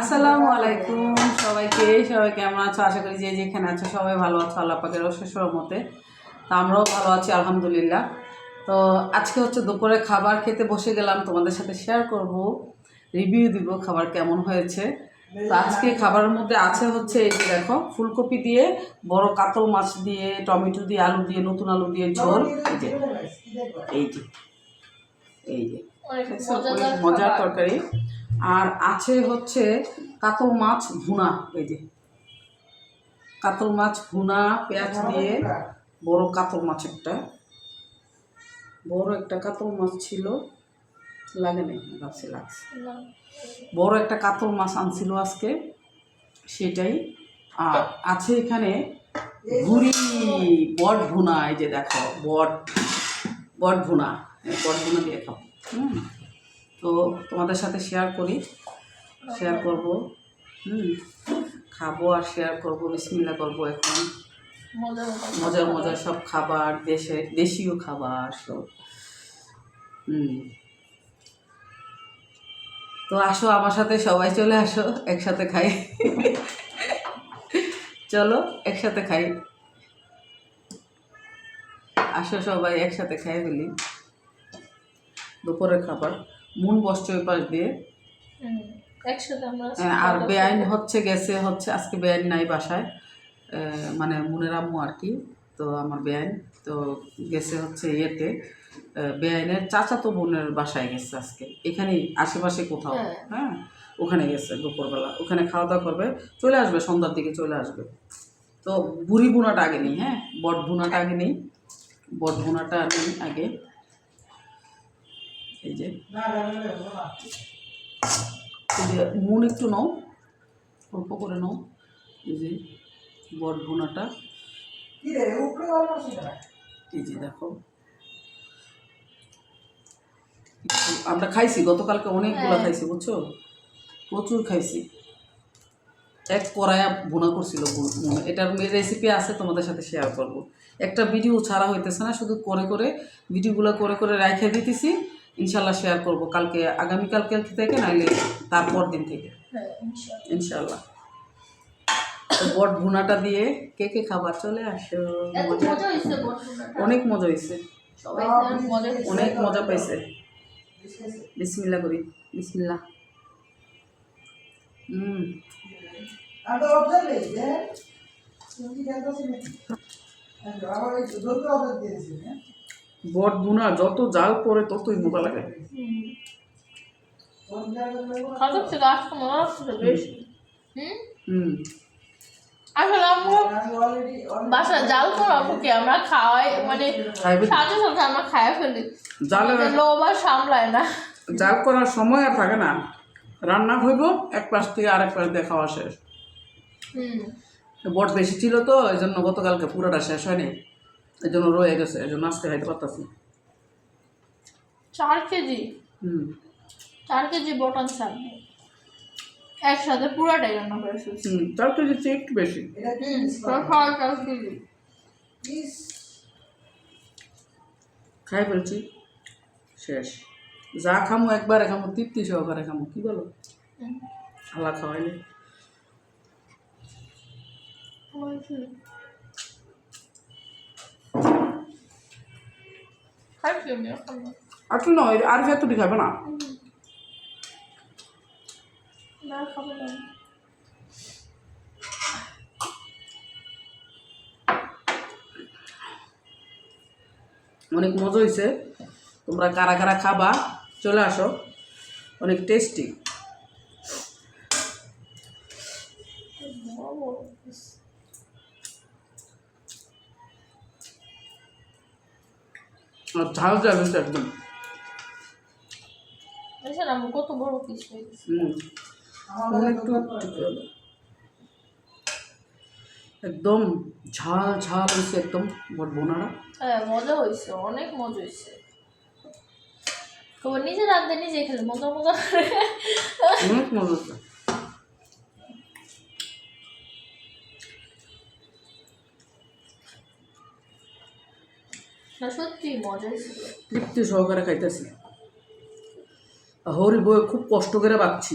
আসসালামু আলাইকুম সবাইকে, সবাই কেমন আছো? আশা করি যে যেখানে আছো সবাই ভালো আছো, আল্লাহ পাকের অশেষ মতে তা আমরাও ভালো আছি, আলহামদুলিল্লাহ। তো আজকে হচ্ছে দুপুরে খাবার খেতে বসে গেলাম, তোমাদের সাথে শেয়ার করব। রিভিউ দিব খাবার কেমন হয়েছে। তো আজকে খাবারের মধ্যে আছে হচ্ছে এই যে দেখো, ফুলকপি দিয়ে, বড় কাতল মাছ দিয়ে, টমেটো দিয়ে, আলু দিয়ে, নতুন আলু দিয়ে ঝোল। এই যে এই যে এই যে। মজার তরকারি। আর আছে হচ্ছে কাতল মাছ ভুনা এই যে। কাতল মাছ ভুনা পেঁয়াজ দিয়ে বড় কাতল মাছ একটা। বড় একটা কাতল মাছ ছিল লাগে নাই লাগছে বড় একটা কাতল মাছ আনছিল আজকে সেটাই। আর আছে এখানে ভুড়ি বট ভুনা এই যে দেখো বট বট ভুনা বট ভুনা দিয়ে খাও। হুম। তো তোমাদের সাথে শেয়ার করি। শেয়ার করব। হুম। খাব আর শেয়ার করব বিসমিল্লা করব এখন। মজার মজার। সব খাবার দেশে দেশীয় খাবার সব। হুম। তো আসো আমার সাথে সবাই চলে আসো একসাথে খাই। চলো একসাথে খাই। আসো সবাই একসাথে খাই ফেলি দুপুরের খাবার। মুন বসছে ওই পাশ দিয়ে। হ্যাঁ, আর বেআইন হচ্ছে গেছে হচ্ছে আজকে বেআইন নাই বাসায়। মানে মুনের আম্মু আর কি তো আমার বেআইন তো গেছে হচ্ছে ইয়েতে। বেআইনের চাচাতো বোনের বাসায় গেছে আজকে। এখানেই আশেপাশে কোথাও। হ্যাঁ। হ্যাঁ ওখানে গেছে দুপুরবেলা। ওখানে খাওয়া দাওয়া করবে চলে আসবে সন্ধ্যার দিকে চলে আসবে। তো বুড়ি বোনাটা আগে নেই হ্যাঁ? বট বুনাটা আগে নেই। বট বুনাটা নেই আগে। এই যে। মুন একটু নাও অল্প করে নাও। এই যে বট ভুনাটা। এই যে দেখো। আমরা খাইছি গতকালকে অনেকগুলো হ্যাঁ। খাইছি বুঝছ? প্রচুর খাইছি। এক কড়াইয়া বোনা করছিল। এটার রেসিপি আছে তোমাদের সাথে শেয়ার করব। একটা ভিডিও ছাড়া হইতেছে না শুধু করে করে ভিডিওগুলো করে করে রাখে দিতেছি। ইনশাল্লাহ শেয়ার করব। কালকে আগামীকালকে থেকে নাইলে তারপর দিন থেকে। হ্যাঁ, ইনশাআল্লাহ। ইনশাল্লাহ। বট ভুনাটা দিয়ে কে কে খাবার চলে আসো। অনেক মজা হয়েছে। অনেক মজা পাইছে। বিসমিল্লা করি। বিসমিল্লা হুম। বট ভুনা যত জাল পরে ততই মজা লাগে। আসলে আমরা বাসা জাল করা আমরা খাওয়াই মানে খাইবে সাথে সাথে আমরা খাইয়া ফেলি। জালের আমাদের লোভ আর সামলায় না। জাল করার সময় আর থাকে না। রান্না হইব এক পাশ থেকে আরেক পাশ দিয়ে খাওয়া শেষ। হুম। বট বেশি ছিল তো এই জন্য গতকালকে পুরোটা শেষ হয়নি। এই জন্য রয়ে গেছে এই জন্য আজকে খাইতে পারতাছি চার কেজি? হুম। চার কেজি বটন চাল একসাথে পুরাটাই রান্না করে ফেলছি। হুম তার তো দিচ্ছি একটু বেশি। চার কেজি। খাই ফেলছি। শেষ। যা খামো একবারে খামো তৃপ্তি সহকারে খামো কি বলো। আল্লাহ খাওয়াইলে। তুই নয় আর ফেতুটি খাবে না। অনেক মজা হয়েছে তোমরা কারা কারা খাবা চলে আসো। অনেক টেস্টি আর ঝাল যাবে একদম। দেখছেন কত বড় পিস একদম ঝাল ঝাল হয়েছে একদম বট বোনারা। হ্যাঁ মজা হয়েছে অনেক মজা হয়েছে। তোমার নিজে রাঁধতে নিজে খেলে মজা মজা অনেক মজা না সত্যি তৃপ্তি সহকারে খাইতেছি। হরি বই খুব কষ্ট করে বাচ্ছি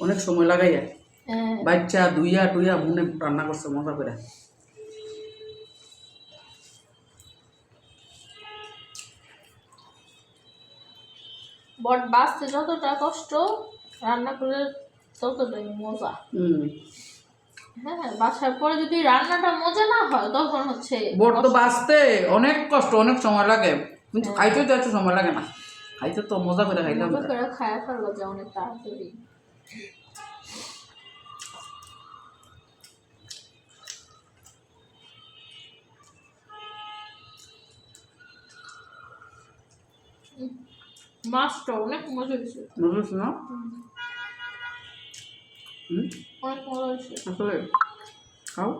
অনেক সময় লাগাইয়া। হ্যাঁ। বাচ্চা দুইয়া টুইয়া মনে রান্না করছে মজা করে। বট বাঁচতে যতটা কষ্ট রান্না করে ততটাই মজা। হুম। হ্যাঁ বাসার পরে যদি রান্নাটা মজা না হয় তখন হচ্ছে বট তো বাঁচতে অনেক কষ্ট অনেক সময় লাগে। কিন্তু খাইতে তো এত সময় লাগে না। খাইতে তো মজা করে খাইলাম মজা করে খায়া ফেলব যে অনেক তাড়াতাড়ি মাছটা অনেক মজা হয়েছে। বুঝলিস না? হুম? অনেক মজা হয়েছে আসলে খাও।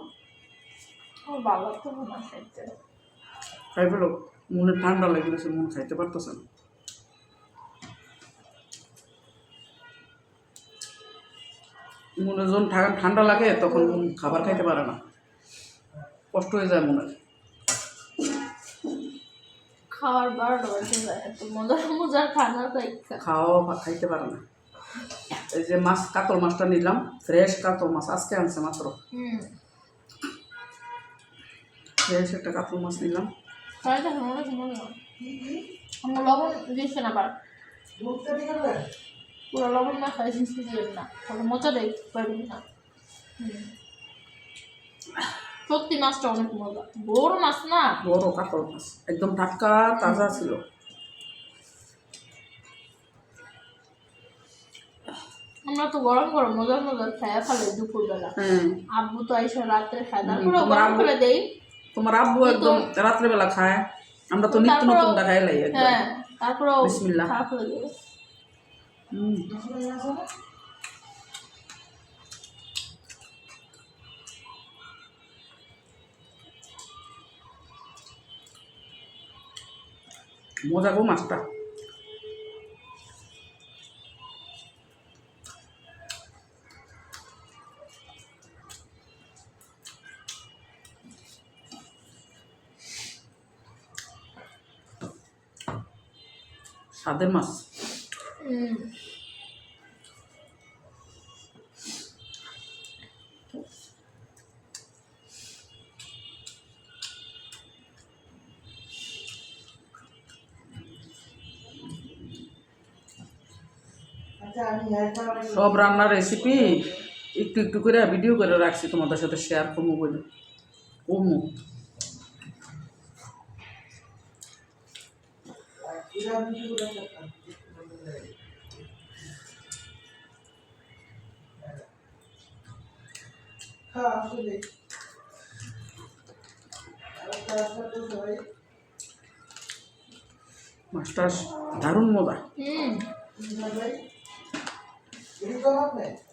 আমার বাবা তো মনে খাইতে খাই ফেলো মনে ঠান্ডা লেগে গেছে মন খাইতে পারতেছে না। মনে যখন ঠান্ডা লাগে তখন খাবার খাইতে পারে না। কষ্ট হয়ে যায় মনে খাওয়ার বাজে যায় এত মজার মজার খানা তাই খাওয়া খাইতে পারে না। এই যে মাছ কাতল মাছটা নিলাম ফ্রেশ কাতল মাছ আজকে আনছে মাত্র। ফ্রেশ একটা কাতল মাছ নিলাম। লবণ দিয়েছেন আবার। পুরো লবণ না খাই দিলেন না। তাহলে মজাটাই পারবেন না। সত্যি মাছটা অনেক মজা। বড় মাছ না। বড় কাতল মাছ একদম টাটকা তাজা ছিল। আমরা তো গরম গরম মজার মজার খায়া ফেলে দুপুরবেলা। হ্যাঁ। আব্বু তো আইসা রাত্রে খায়। তারপরে তোমার গরম আব্বু- করে দেই। তোমার আব্বু একদম রাত্রেবেলা খায়। আমরা তো নিত্য নতুনটা খাই লাই হ্যাঁ তারপরেও বিসমিল্লাহ। হুম। মজা গো মাছটা। স্বাদের মাছ। সব রান্নার রেসিপি একটু একটু করে ভিডিও করে রাখছি, তোমাদের সাথে শেয়ার করব বলে। করব। মাছটা দারুণ মজা। হুম। আপনি কি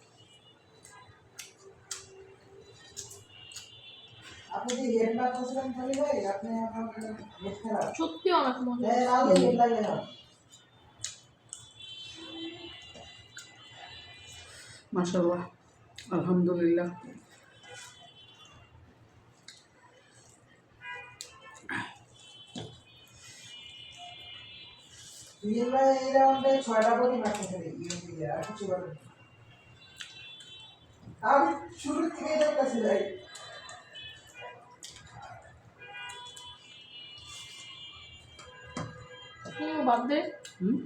সত্যি অনেক মজা হ্যাঁ মাশাল্লাহ আলহামদুলিল্লাহ। ভাই এই রাউন্ডে ছয়টা মারতে পারি ইয়ে আর কিছু বলে আমি শুরু থেকে দেখতেছি ভাই হুম বাদ দে হুম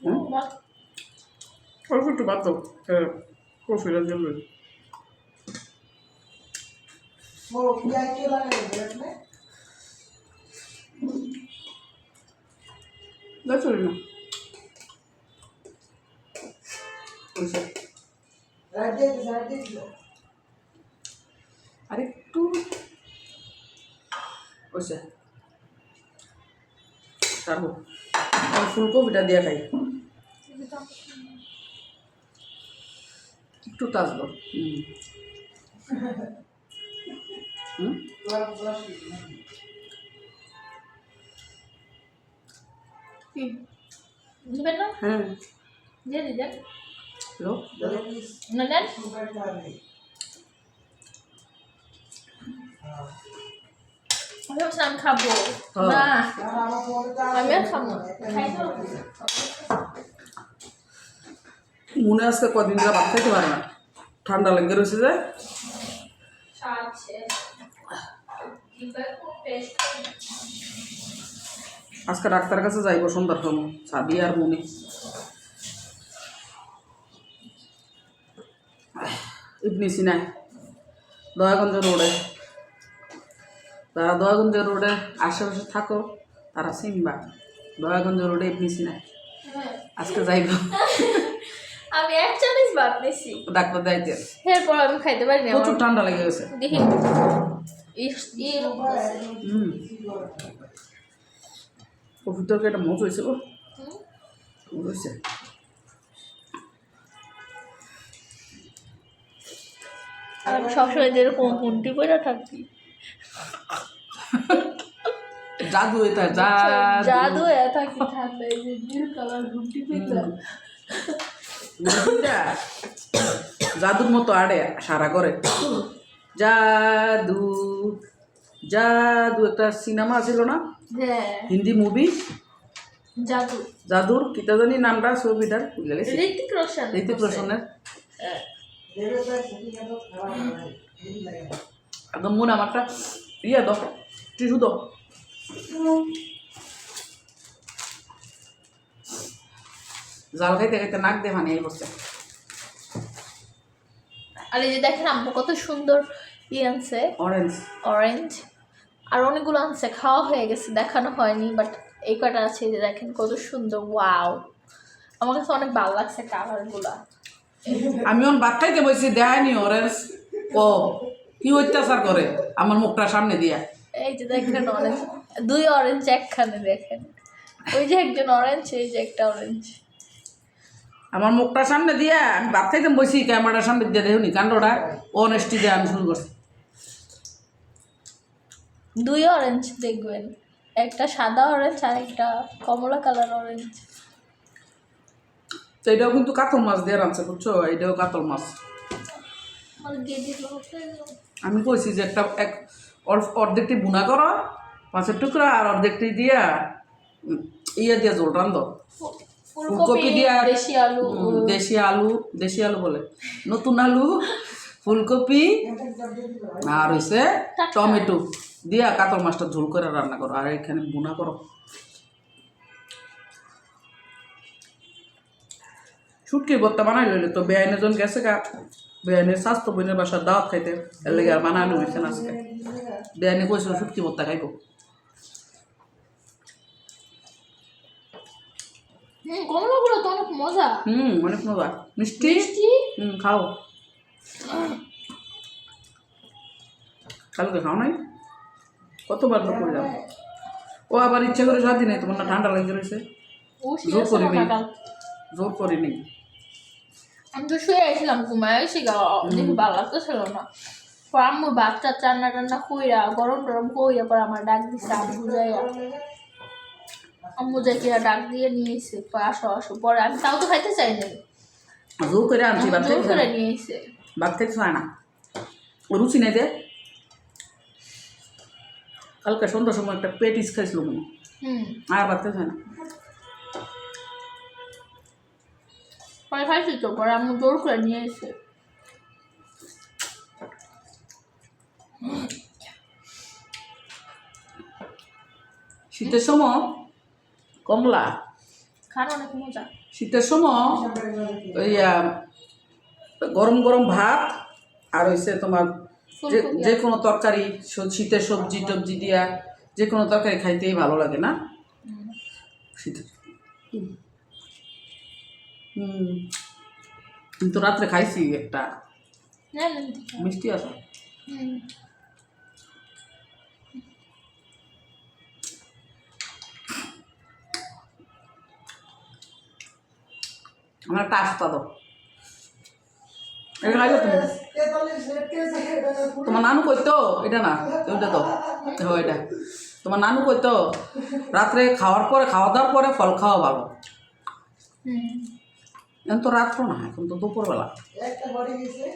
হুম, বাদ অল্প একটু বাদ দাও কফিটা দেবে ও কি আর কি লাগে আপনি দেখো না ওইসব রাইট দিয়ে রাইট দিয়ে আরেকটু ওইসে আমি ফুলকপিটা দিয়ে খাই। একটু তাজবো হুম। হুম? না? হ্যাঁ। দিয়ে দি হ্যালো? না দেন? ভাবছি মনে আজকে কদিন ধরে ভাত খাইতে পারে না? ঠান্ডা লেগে রয়েছে যে। আজকে ডাক্তার কাছে যাইব, সন্ধ্যার সময়। সাদি আর মনে। ইবনি সিনাই দয়াগঞ্জ রোডে। যারা দয়াগঞ্জ রোডে আশেপাশে থাকো তারা সিমবা দয়াগঞ্জ রোডে ইবনি সিনাই আজকে যাইব। আমি এক চামচ ভাত নিছি। ডাক্তার যাইতে এরপর আমি খাইতে পারি না প্রচুর ঠান্ডা লেগে গেছে। দেখি। হুম। তরকারি একটা মজ হয়েছে গো। হয়েছে। আমি সবসময় যেরকম হুন্টি করে থাকি। জাদু এটা জাদু। জাদু এ থাকি ঠান্ডা এই যে নীল কালার হুন্টি পেতে জাদুর মতো আড়ে সারা করে জাদু জাদু একটা সিনেমা ছিল না? হ্যাঁ। হিন্দি মুভি? জাদু। জাদুর কিতা জানি নামটা ছবিটার ভুলে গেছি। ঋতিক রোশন। ঋতিক রোশনের। হ্যাঁ। একদম মনে আমারটা ইয়ে দাও টিসু জাল খাইতে খাইতে নাক দিয়ে পানি এই বসছে আর এই যে দেখেন আম্মু কত সুন্দর ই আনছে। অরেঞ্জ অরেঞ্জ আর অনেকগুলো আনছে খাওয়া হয়ে গেছে দেখানো হয়নি বাট এই কটা আছে যে দেখেন কত সুন্দর ওয়াও আমার কাছে অনেক ভালো লাগছে কালারগুলো। আমি ওন ভাত খাইতে বসছি দেখায়নি অরেঞ্জ ও কি অত্যাচার করে? আমার মুখটা সামনে দিয়া। এই যে দেখেন অরেঞ্জ দুই অরেঞ্জ একখানে দেখেন। ওই যে একজন অরেঞ্জ এই যে একটা অরেঞ্জ আমার মুখটা সামনে দিয়া আমি ভাত খাইতে বসি ক্যামেরার সামনে দিয়ে দেখুনি কাণ্ডটা। অনেস্টি দিয়ে আমি শুরু করছি। দুই অরেঞ্জ দেখবেন। একটা সাদা অরেঞ্জ আর একটা কমলা কালার অরেঞ্জ তো এটাও কিন্তু কাতল মাছ দিয়ে রাখছে বুঝছ? এটাও কাতল মাছ। আমি কইছি যে একটা এক অর্ধেকটি বুনা করো পাঁচের টুকরা আর অর্ধেকটি দিয়া ইয়ে দিয়ে জোল রান্ধো। ফুলকপি দিয়া দেশি আলু দেশি আলু দেশি আলু বলে। নতুন আলু ফুলকপি আর হইছে টমেটো দিয়া কাতল মাছটা ঝোল করে রান্না করো আর এখানে বুনা করো। শুটকির ভর্তা বানাই লইলে তো বেআইনের জন গেছে গা। বেআইনের স্বাস্থ্য বোনের বাসার দাওয়াত খাইতে এর লেগে আর বানানো হয়েছে না আজকে। বেআইনে কইছিল শুটকি ভর্তা খাইবো। কমলাগুলো তো অনেক মজা। হুম অনেক মজা। মিষ্টি? মিষ্টি? হুম খাও। কালকে খাও নাই? কতবার তো করলাম ও আবার ইচ্ছে করে সাথে নেই তোমার না ঠান্ডা লেগে রয়েছে জোর করিনি। জোর করিনি। আমি তো শুয়ে আসছিলাম ঘুমায় এসে দেখি ভালো লাগতেছিল না। পর আম্মু বাচ্চা রান্না টান্না কইরা গরম টরম কইরা পর আমার ডাক দিছে আম্মু যাইয়া আম্মু যাই কিনা ডাক দিয়ে নিয়েছে আসো আসো। পরে আমি তাও তো খাইতে চাই না জোর করে আনছি জোর করে নিয়ে এসে। থেকে খায় না। রুচি নেই দে। কালকে সন্ধ্যার সময় একটা পেটিস খাইছিল হুম। আর থেকে খায় না। পরে খাইছি তো পরে আমি জোর করে নিয়ে এসে শীতের সময় কমলা খান অনেক মজা শীতের সময় ওই গরম গরম ভাত আর হইছে তোমার যে যে কোনো তরকারি শীতের সবজি টবজি দিয়া যে কোনো তরকারি খাইতেই ভালো লাগে না? শীতের হুম। কিন্তু রাত্রে খাইছি একটা। নেন। মিষ্টি আছে? আমার একটা আস্তা দাও। এটা খাইছো তুমি? তোমার নানু কইতো এটা না ওইটা তো এটা তোমার নানু কইতো রাত্রে খাওয়ার পরে খাওয়া দাওয়ার পরে ফল খাওয়া ভালো। হুম। এখন তো রাত্র না এখন তো দুপুরবেলা।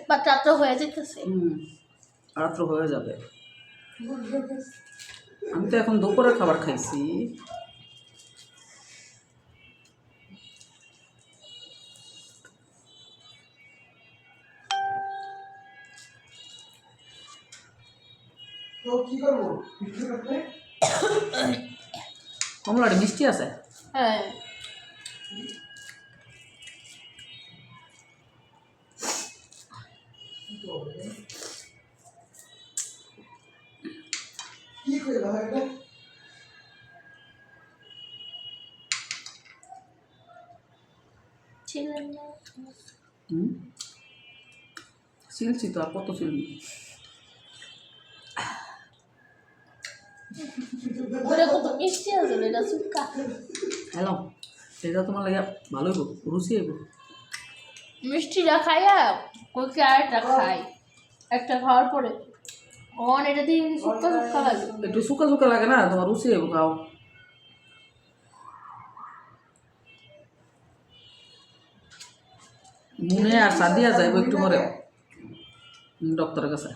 বা রাত্র হয়ে যেতেছে। হুম রাত্র হয়ে যাবে। আমি তো এখন দুপুরে খাবার খাইছি। কমলাটা মিষ্টি আছে? হ্যাঁ। কি করে ভাই এটা ছিলেন না হুম সিলছি তো আর কত সিলবি ওটা কত মিষ্টি আছে রে, এটা সুক্কা হ্যালো সেটা তোমার লাগে ভালোই গো রুচি হইব মিষ্টিটা খাইয়া ওই কি আরেকটা খাই। একটা খাওয়ার পরে। অন এটা দিয়ে সুক্কা সুক্কা লাগে। একটু শুকা শুকা লাগে না? তোমার রুচি হইব খাও মনে আর সাদিয়া যাইব একটু পরে। ডক্টরের কাছে।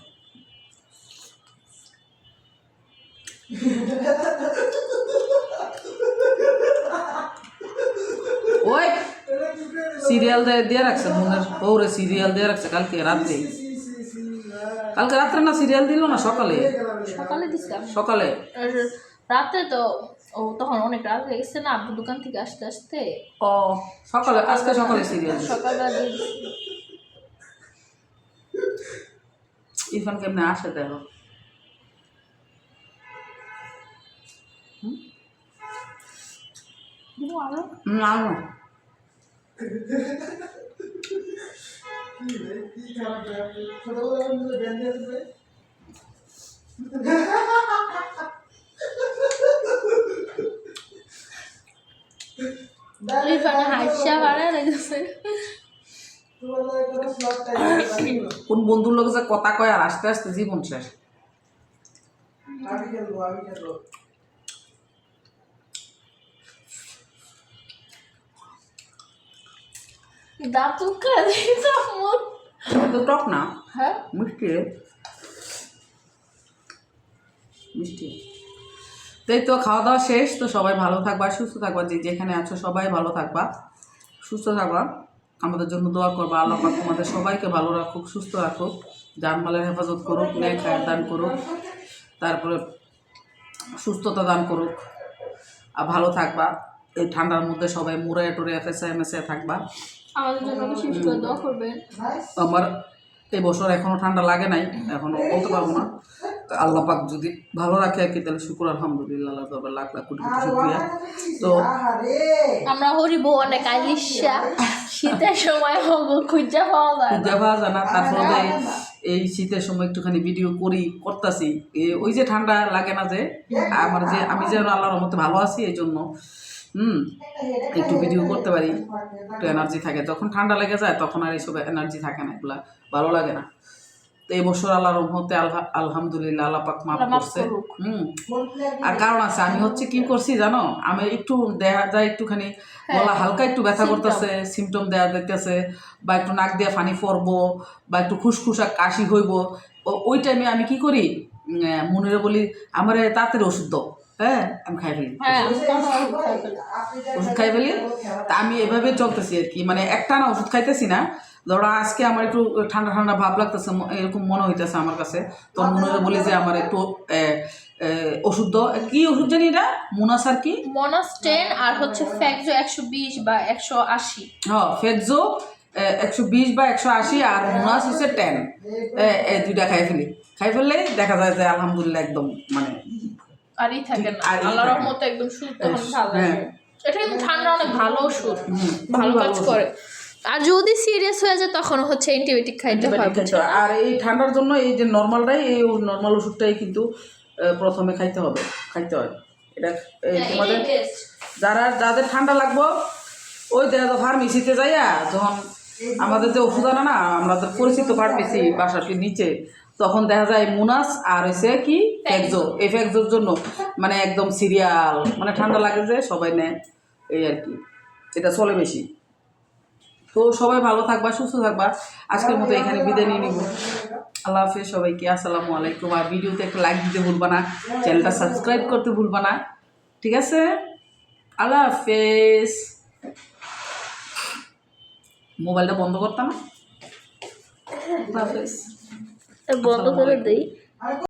ওই সিরিয়াল দিয়ে রাখছে মনের পৌরে সিরিয়াল দিয়ে রাখছে কালকে রাত্রে। কালকে রাত্রে না সিরিয়াল দিল না সকালে? সকালে দিছিলাম সকালে? রাতে তো ও তখন অনেক রাত হয়ে গেছে না আব্বু দোকান থেকে আসতে আসতে ও সকালে আজকে সকালে সিরিয়াল দিছি। ইরফান কেমনে আসে দেখো। দিবো আরও না কোনো বন্ধুর লোক যে কথা কয় আর আস্তে আস্তে জীবন শেষ। আমি খেলব আমি খেলব। তো টক না হ্যাঁ মিষ্টি মিষ্টি তো এই তো খাওয়া দাওয়া শেষ তো সবাই ভালো থাকবা সুস্থ থাকবা যে যেখানে আছো সবাই ভালো থাকবা সুস্থ থাকবা আমাদের জন্য দোয়া করবা আল্লাহ পাক তোমাদের সবাইকে ভালো রাখুক সুস্থ রাখুক জানমালের হেফাজত করুক ন্যায় খায়ের দান করুক তারপরে সুস্থতা দান করুক আর ভালো থাকবা এই ঠান্ডার মধ্যে সবাই মুড়ে টুরে এফএসআই এমএসআই থাকবা আমাদের জন্য বিশেষ করে দোয়া করবেন। আমার এই বছর এখনও ঠান্ডা লাগে নাই এখনও বলতে পারব না। তা আল্লাহ পাক যদি ভালো রাখে আর কি তাহলে শুকুর আলহামদুলিল্লাহ আল্লাহ তাআলা লাখ লাখ কোটি কোটি শুক্রিয়া। তো আমরা হরিব অনেক আইলিশা শীতের সময় হব খুঁজা পাওয়া যায় না। খুঁজে পাওয়া যায় না তারপরে এই শীতের সময় একটুখানি ভিডিও করি করতাছি। ওই যে ঠান্ডা লাগে না যে আমার যে আমি যেন আল্লাহর মধ্যে ভালো আছি এই জন্য হুম একটু ভিডিও করতে পারি একটু এনার্জি থাকে। যখন ঠান্ডা লেগে যায় তখন আর এইসব এনার্জি থাকে না এগুলা ভালো লাগে না। তো এই বছর আল্লাহর রহমতে আলহা আলহামদুলিল্লাহ আল্লাহ পাক মাফ করছে। হুম আর কারণ আছে আমি হচ্ছে কি করছি জানো? আমি একটু দেখা যায় একটুখানি গলা হালকা একটু ব্যথা করতেছে সিমটম দেওয়া দিতেছে বা একটু নাক দিয়ে পানি পরবো বা একটু খুসখুসা কাশি হইব। ওই টাইমে আমি কি করি? মনিরে বলি আমার তাড়াতাড়ি ওষুধ দাও। হ্যাঁ আমি খাই ফেলি। হ্যাঁ ওষুধ খাই ফেলি। ওষুধ খাই ফেলি? তা আমি এভাবে চলতেছি আর কি। মানে একটা না ওষুধ খাইতেছি না। ধরো আজকে আমার একটু ঠান্ডা ঠান্ডা ভাব লাগতেছে এরকম মনে হইতেছে আমার কাছে। তো মনে বলি যে আমার একটু ওষুধ কি ওষুধ জানি এটা? মুনাসার কি? মনাস্টেন আর হচ্ছে ফ্যাকজো একশো বিশ বা একশো আশি। হ্যাঁ ফেকজো একশো বিশ বা একশো আশি আর মোনাস হচ্ছে টেন এই দুইটা খাই ফেলি। খাই ফেললে দেখা যায় যে আলহামদুলিল্লাহ একদম মানে আরই থাকে না। আল্লাহর রহমতে একদম সুদ তখন ভালো হ্যাঁ। লাগে এটা কিন্তু ঠান্ডা অনেক ভালো হুম, ভালো কাজ করে। আর যদি সিরিয়াস হয়ে যায় তখন হচ্ছে অ্যান্টিবায়োটিক খাইতে হয় আর এই ঠান্ডার জন্য এই যে নর্মালটাই এই নর্মাল ওষুধটাই কিন্তু প্রথমে খাইতে হবে খাইতে হয়। এটা হ্যাঁ, তোমাদের যারা যাদের ঠান্ডা লাগবো ওই দেখা তো ফার্মেসিতে যাইয়া যখন আমাদের যে ওষুধ আনা না আমাদের পরিচিত ফার্মেসি বাসার নিচে। তখন দেখা যায় মুনাস আর হয়েছে কি ফ্যাকজো এই ফ্যাকজোর জন্য মানে একদম সিরিয়াল মানে ঠান্ডা লাগে যে সবাই নেয়, এই আর কি। এটা চলে বেশি। তো সবাই ভালো থাকবা, সুস্থ থাকবা। আজকের মতো এখানে বিদায় নিয়ে নিব। আল্লাহ হাফেজ সবাইকে, আসসালামু আলাইকুম। আর ভিডিওতে একটা লাইক দিতে ভুলবা না, চ্যানেলটা সাবস্ক্রাইব করতে ভুলবা না। ঠিক আছে? আল্লাহ হাফেজ। মোবাইলটা বন্ধ করতাম। না বন্ধ করে দেই।